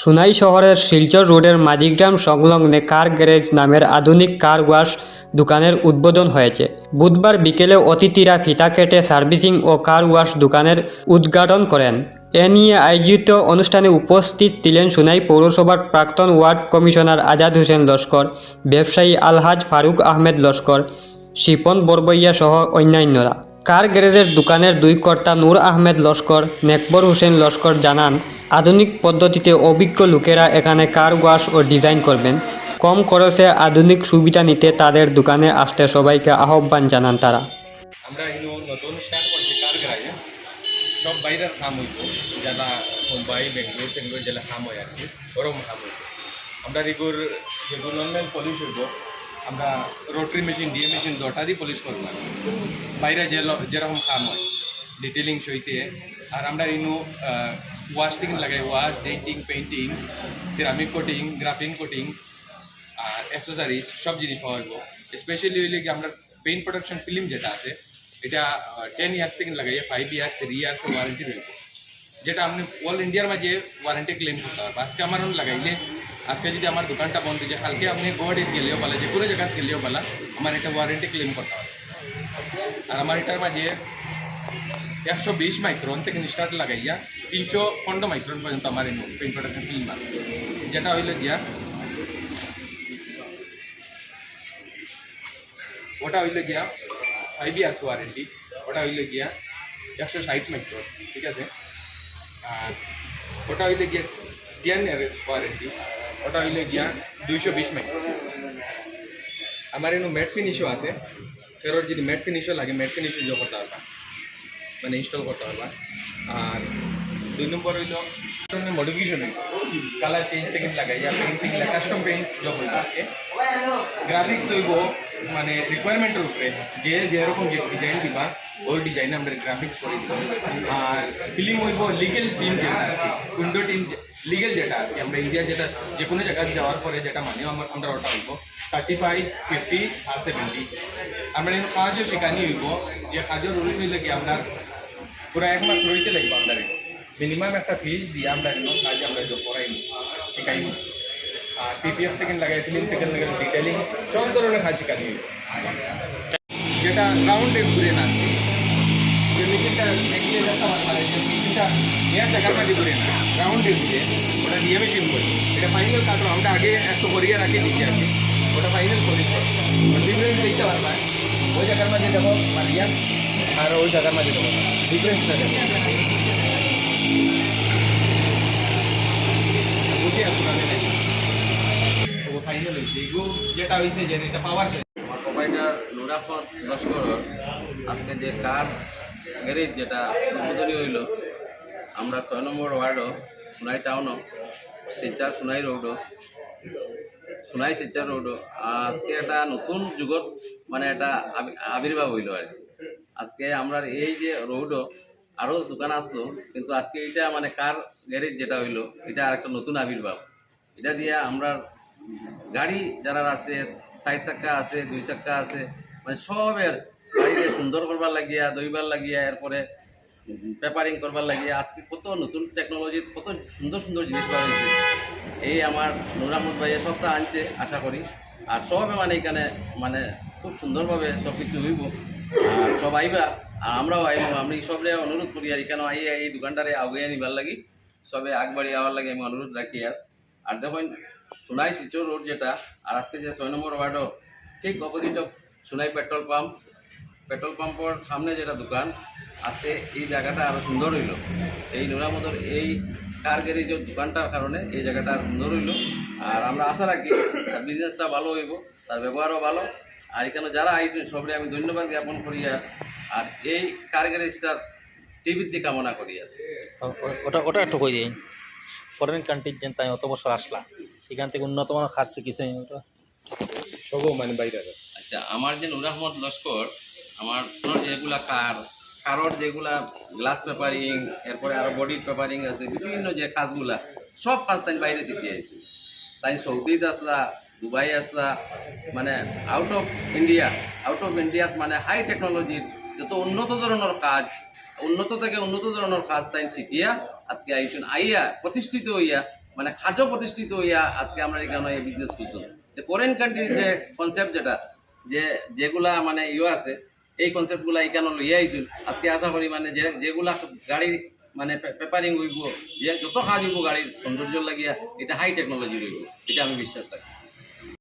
সুনাই শহরের শিলচর রোডের মাঝিগ্রাম সংলগ্নে কার গ্যারেজ নামের আধুনিক কার ওয়াশ দোকানের উদ্বোধন হয়েছে। বুধবার বিকেলে অতিথিরা ফিতা কেটে সার্ভিসিং ও কার ওয়াশ দোকানের উদ্ঘাটন করেন। এ নিয়ে আয়োজিত অনুষ্ঠানে উপস্থিত ছিলেন সুনাই পৌরসভার প্রাক্তন ওয়ার্ড কমিশনার আজাদ হোসেন লস্কর, ব্যবসায়ী আলহাজ ফারুক আহমেদ লস্কর, শিপন বরবইয়া সহ অন্যান্যরা। কার গ্যারেজের দোকানের দুই কর্তা নূর আহমেদ লস্কর, নেকবর হোসেন লস্কর জানান, আধুনিক পদ্ধতিতে অভিজ্ঞ লোকেরা এখানে কার ওয়াশ ও ডিজাইন করবেন? কম খরচে আধুনিক সুবিধা নিতে তাদের দোকানে আসতে সবাইকে আহ্বান জানান তারা। সব বাইরের হইব যারা মুম্বাই জেলা কাম হইব। আমরা হইব আমরা রোটারি মেশিন ডিএ মেশিন দুটা দিয়ে পলিশ করব বাইরে যে যেরকম কাম হয় ডিটেলিং সইতে। আর আমরা ইনো ওয়াশ থেকে লাগাই wash denting painting ceramic coating graphing coating আর অ্যাসেসরিজ সব জিনিস পাওয়া যাব স্পেশালি হইলে কি আমরা পেইন্ট প্রোডাকশন ফিল্ম যেটা আছে, এটা টেন ইয়ার্স থেকে লাগাইয়ে five years three years warranty রয়েছে যেটা আপনি অল ইন্ডিয়ার মাঝে ওয়ারেন্টি ক্লেম করতে পারবেন আজকে আমার লাগাইলে আজকে যদি আমার দোকানটা বন্ধ হয়ে যায়, কালকে আপনি গোয়াডিত গেলেও পালা যে কোনো জায়গায় গেলেও পালা আমার এটা ওয়ারেন্টি ক্লেম করতে হবে। আর আমার এটার মাঝে একশো বিশ মাইক্রন থেকে স্টার্ট লাগাইয়া তিনশো পনেরো মাইক্রন পর্যন্ত আমার এই পেইন্ট প্রোডাকশন ফিল্ম আছে। যেটা হইল গিয়া, ওটা হইল গিয়া ফাইভ ইয়ার্স ওয়ারেন্টি ওটা হইল গিয়া একশো ষাট মাইক্রো ঠিক আছে? আর ওটা হইল গিয়া টেন ইয়ারের ওয়ারেন্টি ওটা হইল গিয়া দুইশো বিশ মাইক্রো আমার এনু ম্যাট ফিনিশও আছে। কারোর যদি ম্যাট ফিনিশও লাগে ম্যাট ফিনিশও যোগ করতে পারবা। মানে ইনস্টল করতে পারবা। আর দুই নম্বর হইল মডিফিকেশন হইল। কালার চেঞ্জ থেকে লাগাইয়া পেন্টিং কাস্টম পেইন্ট যোগ হইল গ্রাফিক্স হইব মানে রিকোয়ারমেন্টের উপরে। যে যেরকম যে ডিজাইন দিবা, ওই ডিজাইনে আমরা গ্রাফিক্স করে দিব। আর ফিল্ম হইব লিগেল টিম যেটা উইন্ডো টিম লিগেল যেটা আর আমরা ইন্ডিয়া যেটা যে কোনো জায়গায় যাওয়ার পরে যেটা মানে আমার, আমরা ওটা হইব থার্টি ফাইভ ফিফটি আর সেভেন্টি আমরা এই কাজও শেখানি হইব। যে কাজের রুলস হইলে কি আপনার পুরো এক মাস রইতে লাগবে আপনার মিনিমাম একটা ফিস দিয়ে আমরা একদম কাজ আমরা করাইনি শেখাইনি আর পিপিএফ থেকে লাগাই ফিল্ম থেকে লাগাই ডিটেলিং সব ধরনের কাজ শেখানি যেটা রাউন্ডে ঘুরে না, যে মেশিনটা দেখলে দেখতে পারবে যে মেশিনটা জায়গার মাঝে ঘুরে না রাউন্ডে ঘুরে ওটা দিয়ে মেশিন করি। এটা ফাইনাল কাটলো আমরা আগে একটু করিয়ে রাখি দিচ্ছি আর ওটা ফাইনাল করি ডিফারেন্স দেখতে পারবা ওই জায়গার মাঝে দেখো মারিয়া আর ওই জায়গার মাঝে দেখো ডিফারেন্সটা দেখো যেটা যে এটা আজকে যে কার গ্যারেজ যেটা উদ্বোধনী হইল, আমরা ছয় নম্বর ওয়ার্ডও, সোনাই টাউনও, শিলচার সোনাই রোডও, সোনাই শিলচার রোডও, আজকে একটা নতুন যুগত মানে আবি- আবির্ভাব হইল আর আজকে আমরা এই যে রোডও আরও দোকান আসলো, কিন্তু আজকে এটা মানে কার গ্যারেজ যেটা হইল, এটা আর একটা নতুন আবির্ভাব। এটা দিয়ে আমরা গাড়ি যারা আছে সাইড চাক্কা আছে, দুই চাক্কা আছে মানে সবের গাড়িকে সুন্দর করবার লাগিয়া দইবার লাগিয়া, এরপরে পেপারিং করবার লাগিয়া, আজকে কত নতুন টেকনোলজি কত সুন্দর সুন্দর জিনিস হয়েছে এই আমার নুর আহমদ ভাইয়া সবটা আনছে, আশা করি। আর সবে মানে এখানে মানে খুব সুন্দরভাবে সব কিছু হইব। আর সব আইবা আর আমরাও আইব আমি সবরে অনুরোধ করি আর এখানে আই এই দোকানটারে আগুয়ে নিবার লাগি, সবে আগবাড়ি আওয়ার লাগে আমি অনুরোধ রাখি আর। আর দেখুন, সোনাই শিলচর রোড যেটা, আর আজকে যে ছয় নম্বর ওয়ার্ডও ঠিক opposite of Sonai petrol pump petrol পাম্পর সামনে যেটা দোকান, আজকে এই জায়গাটা আরও সুন্দর হইল। এই নোরামদর, এই কার গ্যারেজের দোকানটার কারণে এই জায়গাটা আরও সুন্দর হইল। আর আমরা আশা রাখি তার বিজনেসটা ভালো হইব, তার ব্যবহারও ভালো। আর এখানে যারা আইসেন সবরে আমি ধন্যবাদ জ্ঞাপন করি আর আর এই কার গ্যারেজটার শ্রীবৃদ্ধি কামনা করি ওটা ওটা একটু কই দিন ফরেন কন্টিনজেন্ট তাই অত বছর আসলা। এখান থেকে উন্নত মানের খাচ্ছে কিছু ওটা। সবও মানে বাইরে। আচ্ছা আমার যে নুর আহমদ লস্কর আমার যেগুলা কার কারোর যেগুলা গ্লাস পেপারিং এরপরে আরও বডি পেপারিং আছে বিভিন্ন যে কাজগুলা সব কাজ তাই বাইরে শিখে আইছি। তাই সৌদিতে আসলা দুবাই আসলা মানে out of India out of ইন্ডিয়াত মানে হাই টেকনোলজির যত উন্নত ধরনের কাজ, উন্নত থেকে উন্নত ধরনের কাজ তাই শিখিয়া আজকে আইছেন আইয়া প্রতিষ্ঠিত হইয়া মানে খাদ্য প্রতিষ্ঠিত হইয়া আজকে আমরা এখানে এই বিজনেস করতাম যে ফরেন কান্ট্রির যে কনসেপ্ট যেটা, যে যেগুলা মানে ইয়ে আছে, এই কনসেপ্টগুলা এখানে লইয়া আইছিল আজকে আশা করি মানে যে যেগুলা গাড়ি মানে পেপারিং হইব, যে যত কাজ হইব গাড়ির সৌন্দর্য লাগিয়া এটা হাই টেকনোলজি হইব, এটা আমি বিশ্বাস রাখি।